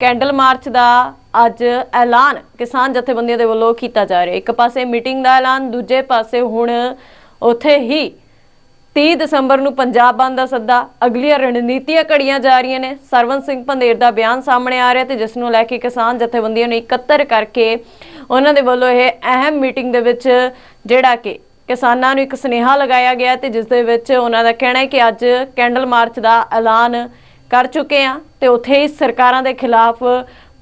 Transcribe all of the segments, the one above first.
Candle March ਦਾ ਅੱਜ ਐਲਾਨ ਕਿਸਾਨ ਜਥੇਬੰਦੀਆਂ ਦੇ ਵੱਲੋਂ ਕੀਤਾ ਜਾ ਰਿਹਾ। ਇੱਕ ਪਾਸੇ ਮੀਟਿੰਗ ਦਾ ਐਲਾਨ, ਦੂਜੇ ਪਾਸੇ ਹੁਣ ਉੱਥੇ ਹੀ 30 ਦਸੰਬਰ ਨੂੰ ਪੰਜਾਬ ਬੰਦ ਦਾ ਸੱਦਾ। ਅਗਲੀਆਂ ਰਣਨੀਤੀਆਂ ਘੜੀਆਂ ਜਾ ਰਹੀਆਂ ਨੇ। ਸਰਵਨ ਸਿੰਘ ਪੰਦੇਰ ਦਾ ਬਿਆਨ ਸਾਹਮਣੇ ਆ ਰਿਹਾ ਤੇ ਜਿਸ ਨੂੰ ਲੈ ਕੇ ਕਿਸਾਨ ਜਥੇਬੰਦੀਆਂ ਨੇ ਇਕੱਤਰ ਕਰਕੇ ਉਹਨਾਂ ਦੇ ਵੱਲੋਂ ਇਹ ਅਹਿਮ ਮੀਟਿੰਗ ਦੇ ਵਿੱਚ ਜਿਹੜਾ ਕਿ ਕਿਸਾਨਾਂ ਨੂੰ ਇੱਕ ਸੁਨੇਹਾ ਲਗਾਇਆ ਗਿਆ ਤੇ ਜਿਸ ਦੇ ਵਿੱਚ ਉਹਨਾਂ ਦਾ ਕਹਿਣਾ ਹੈ ਕਿ ਅੱਜ ਕੈਂਡਲ ਮਾਰਚ ਦਾ ਐਲਾਨ ਕਰ ਚੁੱਕੇ ਆ ਤੇ ਉੱਥੇ ਹੀ ਸਰਕਾਰਾਂ ਦੇ ਖਿਲਾਫ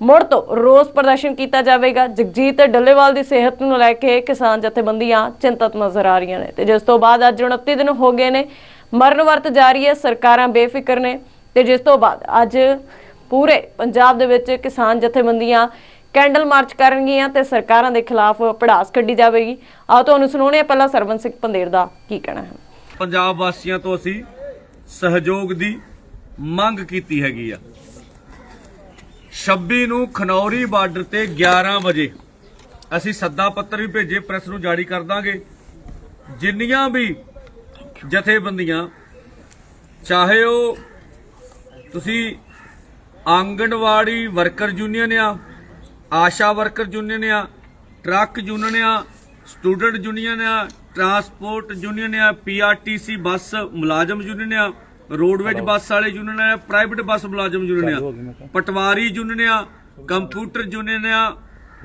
ਮੁੜ ਤੋਂ ਰੋਸ ਪ੍ਰਦਰਸ਼ਨ ਕੀਤਾ ਜਾਵੇਗਾ। ਜਗਜੀਤ ਡੱਲੇਵਾਲ ਦੀ ਸਿਹਤ ਨੂੰ ਲੈ ਕੇ ਕਿਸਾਨ ਜਥੇਬੰਦੀਆਂ ਚਿੰਤਤ ਨਜ਼ਰ ਆ ਰਹੀਆਂ ਨੇ ਤੇ ਜਿਸ ਤੋਂ ਬਾਅਦ ਅੱਜ 29 ਦਿਨ ਹੋ ਗਏ ਨੇ, ਮਰਨ ਵਰਤ ਜਾਰੀ ਹੈ, ਸਰਕਾਰਾਂ ਬੇਫਿਕਰ ਨੇ ਤੇ ਜਿਸ ਤੋਂ ਬਾਅਦ ਅੱਜ ਪੂਰੇ ਪੰਜਾਬ ਦੇ ਵਿੱਚ ਕਿਸਾਨ ਜਥੇਬੰਦੀਆਂ ਕੈਂਡਲ ਮਾਰਚ ਕਰਨਗੀਆਂ ਤੇ ਸਰਕਾਰਾਂ ਦੇ ਖਿਲਾਫ ਪੜਾਸ ਕੱਢੀ ਜਾਵੇਗੀ। ਆਓ ਤੁਹਾਨੂੰ ਸੁਣਾਉਣੇ ਆ ਪਹਿਲਾਂ ਸਰਵਨ ਸਿੰਘ ਪੰਦੇਰ ਦਾ ਕੀ ਕਹਿਣਾ ਹੈ। ਪੰਜਾਬ ਵਾਸੀਆਂ ਤੋਂ ਅਸੀਂ ਸਹਿਯੋਗ ਦੀ ਮੰਗ ਕੀਤੀ ਹੈਗੀ ਆ। 26 ਨੂੰ ਖਨੌਰੀ ਬਾਰਡਰ ਤੇ 11 ਵਜੇ ਅਸੀਂ ਸੱਦਾ ਪੱਤਰ ਵੀ ਭੇਜੇ, ਪ੍ਰੈਸ ਨੂੰ ਜਾਰੀ ਕਰ ਦਾਂਗੇ। ਜਿੰਨੀਆਂ ਵੀ ਜਥੇਬੰਦੀਆਂ, ਚਾਹੇ ਉਹ ਤੁਸੀਂ ਆਂਗਣਵਾੜੀ ਵਰਕਰ ਯੂਨੀਅਨ ਆ, ਆਸ਼ਾ ਵਰਕਰ ਯੂਨੀਅਨ ਆ, ਟਰੱਕ ਯੂਨੀਅਨ ਆ, ਸਟੂਡੈਂਟ ਯੂਨੀਅਨ ਆ, ਟਰਾਂਸਪੋਰਟ ਯੂਨੀਅਨ ਆ, ਪੀਆਰਟੀਸੀ ਬੱਸ ਮੁਲਾਜ਼ਮ ਯੂਨੀਅਨ ਆ ਰੋਡਵੇਜ ਬੱਸ ਵਾਲੇ ਯੂਨੀਅਨ ਆ ਪ੍ਰਾਈਵੇਟ ਬੱਸ ਮੁਲਾਜ਼ਮ ਯੂਨੀਅਨ ਆ। ਪਟਵਾਰੀ ਯੂਨੀਅਨ ਆ ਕੰਪਿਊਟਰ ਯੂਨੀਅਨ ਆ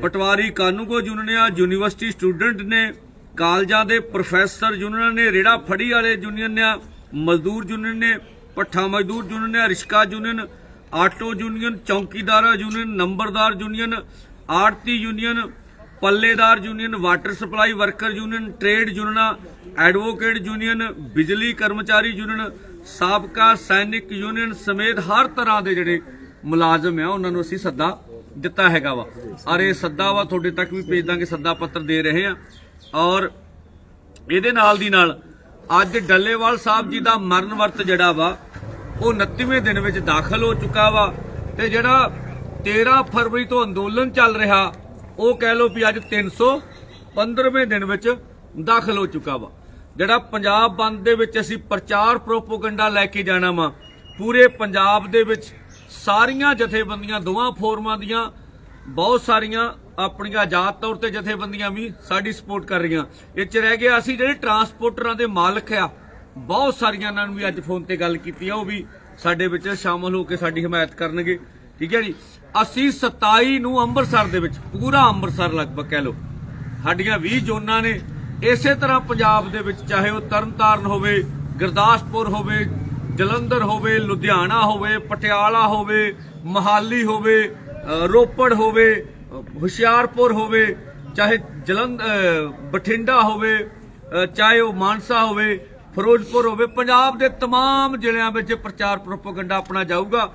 ਪਟਵਾਰੀ ਕਾਨੂੰਗੋ ਯੂਨੀਅਨ ਆ ਯੂਨੀਵਰਸਿਟੀ ਸਟੂਡੈਂਟ ਨੇ ਕਾਲਜਾਂ ਦੇ ਪ੍ਰੋਫੈਸਰ ਯੂਨੀਅਨ ਨੇ ਰੇੜਾ ਫੜੀ ਵਾਲੇ ਯੂਨੀਅਨ ਆ ਮਜ਼ਦੂਰ ਯੂਨੀਅਨ ਨੇ ਪੱਠਾ ਮਜ਼ਦੂਰ ਯੂਨੀਅਨ ਆ ਰਿਸ਼ਕਾ ਯੂਨੀਅਨ ਆਟੋ ਯੂਨੀਅਨ ਚੌਕੀਦਾਰ ਯੂਨੀਅਨ ਨੰਬਰਦਾਰ ਯੂਨੀਅਨ ਆੜਤੀ union ਪੱਲੇਦਾਰ union water supply worker union trade ਯੂਨੀਅਨਾਂ advocate union ਬਿਜਲੀ ਕਰਮਚਾਰੀ ਯੂਨੀਅਨ ਸਾਬਕਾ ਸੈਨਿਕ ਯੂਨੀਅਨ ਸਮੇਤ ਹਰ ਤਰ੍ਹਾਂ ਦੇ ਜਿਹੜੇ ਮੁਲਾਜ਼ਮ ਆ, ਉਹਨਾਂ ਨੂੰ ਅਸੀਂ ਸੱਦਾ ਦਿੱਤਾ ਹੈਗਾ ਵਾ। ਔਰ ਇਹ ਸੱਦਾ ਵਾ, ਤੁਹਾਡੇ ਤੱਕ ਵੀ ਭੇਜ ਦਾਂਗੇ, ਸੱਦਾ ਪੱਤਰ ਦੇ ਰਹੇ ਆ। ਔਰ ਇਹਦੇ ਨਾਲ ਦੀ ਨਾਲ ਅੱਜ ਡੱਲੇਵਾਲ ਸਾਹਿਬ ਜੀ ਦਾ ਮਰਨ ਵਰਤ ਜਿਹੜਾ ਵਾ, ਉਹ 29ਵੇਂ ਦਿਨ ਵਿੱਚ ਦਾਖਲ ਹੋ ਚੁੱਕਾ ਵਾ। ਤੇ ਜਿਹੜਾ 13 ਫਰਵਰੀ ਤੋਂ ਅੰਦੋਲਨ ਚੱਲ ਰਿਹਾ, ਉਹ ਕਹਿ ਲਓ ਵੀ ਅੱਜ 315ਵੇਂ ਦਿਨ ਵਿੱਚ ਦਾਖਲ ਹੋ ਚੁੱਕਾ ਵਾ। ਜਿਹੜਾ ਪੰਜਾਬ ਬੰਦ ਦੇ ਵਿੱਚ ਅਸੀਂ ਪ੍ਰਚਾਰ ਪ੍ਰੋਪੋਗੰਡਾ ਲੈ ਕੇ ਜਾਣਾ ਵਾ, ਪੂਰੇ ਪੰਜਾਬ ਦੇ ਵਿੱਚ ਸਾਰੀਆਂ ਜਥੇਬੰਦੀਆਂ, ਦੋਵਾਂ ਫੋਰਮਾਂ ਦੀਆਂ, ਬਹੁਤ ਸਾਰੀਆਂ ਆਪਣੀਆਂ ਆਜ਼ਾਦ ਤੌਰ ਤੇ ਜਥੇਬੰਦੀਆਂ ਵੀ ਸਾਡੀ ਸਪੋਰਟ ਕਰ ਰਹੀਆਂ। ਇਹ ਚ ਰਹਿ ਗਿਆ ਅਸੀਂ ਜਿਹੜੇ ਟਰਾਂਸਪੋਰਟਰਾਂ ਦੇ ਮਾਲਕ ਆ, ਬਹੁਤ ਸਾਰੀਆਂ ਇਹਨਾਂ ਨੂੰ ਵੀ ਅੱਜ ਫੋਨ ਤੇ ਗੱਲ ਕੀਤੀ ਆ, ਉਹ ਵੀ ਸਾਡੇ ਵਿੱਚ ਸ਼ਾਮਲ ਹੋ ਕੇ ਸਾਡੀ ਹਮਾਇਤ ਕਰਨਗੇ। ਠੀਕ ਹੈ ਜੀ? ਅਸੀਂ 27 ਨੂੰ ਅੰਮ੍ਰਿਤਸਰ ਦੇ ਵਿੱਚ, ਪੂਰਾ ਅੰਮ੍ਰਿਤਸਰ ਲਗਭਗ ਕਹਿ ਲਓ। ਸਾਡੀਆਂ 20 ਜ਼ੋਨਾਂ ਨੇ ਇਸੇ ਤਰ੍ਹਾਂ ਪੰਜਾਬ ਦੇ ਵਿੱਚ ਚਾਹੇ ਉਹ ਤਰਨਤਾਰਨ ਹੋਵੇ ਗੁਰਦਾਸਪੁਰ ਹੋਵੇ ਜਲੰਧਰ ਹੋਵੇ ਲੁਧਿਆਣਾ ਹੋਵੇ ਪਟਿਆਲਾ ਹੋਵੇ ਮਹਾਲੀ ਹੋਵੇ ਅ, ਰੋਪੜ ਹੋਵੇ ਅ, ਹੁਸ਼ਿਆਰਪੁਰ ਹੋਵੇ ਚਾਹੇ ਜਲੰਧਰ ਬਠਿੰਡਾ ਹੋਵੇ ਅ, ਚਾਹੇ ਉਹ ਮਾਨਸਾ ਹੋਵੇ ਫਿਰੋਜ਼ਪੁਰ ਹੋਵੇ ਪੰਜਾਬ ਦੇ तमाम ਜ਼ਿਲ੍ਹਿਆਂ ਵਿੱਚ ਪ੍ਰਚਾਰ ਪ੍ਰੋਪਗੈਂਡਾ ਆਪਣਾ ਜਾਊਗਾ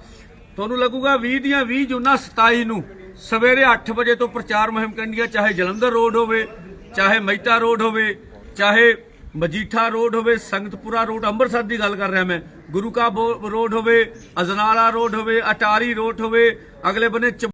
ਤੁਹਾਨੂੰ ਲੱਗੂਗਾ 20 ਦੀਆਂ 20 ਜੂਨਾਂ 27 ਨੂੰ ਸਵੇਰੇ 8 ਵਜੇ ਤੋਂ ਪ੍ਰਚਾਰ ਮੁਹਿੰਮ ਕਰਨੀ ਹੈ ਚਾਹੇ ਜਲੰਧਰ ਰੋਡ ਹੋਵੇ ਚਾਹੇ ਮਹਿਤਾ ਰੋਡ ਹੋਵੇ, ਚਾਹੇ ਮਜੀਠਾ ਰੋਡ ਹੋਵੇ, ਸੰਗਤਪੁਰਾ ਰੋਡ, ਅੰਮ੍ਰਿਤਸਰ ਦੀ ਗੱਲ ਕਰ ਰਿਹਾ ਮੈਂ। ਗੁਰੂ ਕਾ ਰੋਡ ਹੋਵੇ, ਅਜਨਾਲਾ ਰੋਡ ਹੋਵੇ, ਅਟਾਰੀ ਰੋਡ ਹੋਵੇ, ਅਗਲੇ ਬੰਨੇ ਚ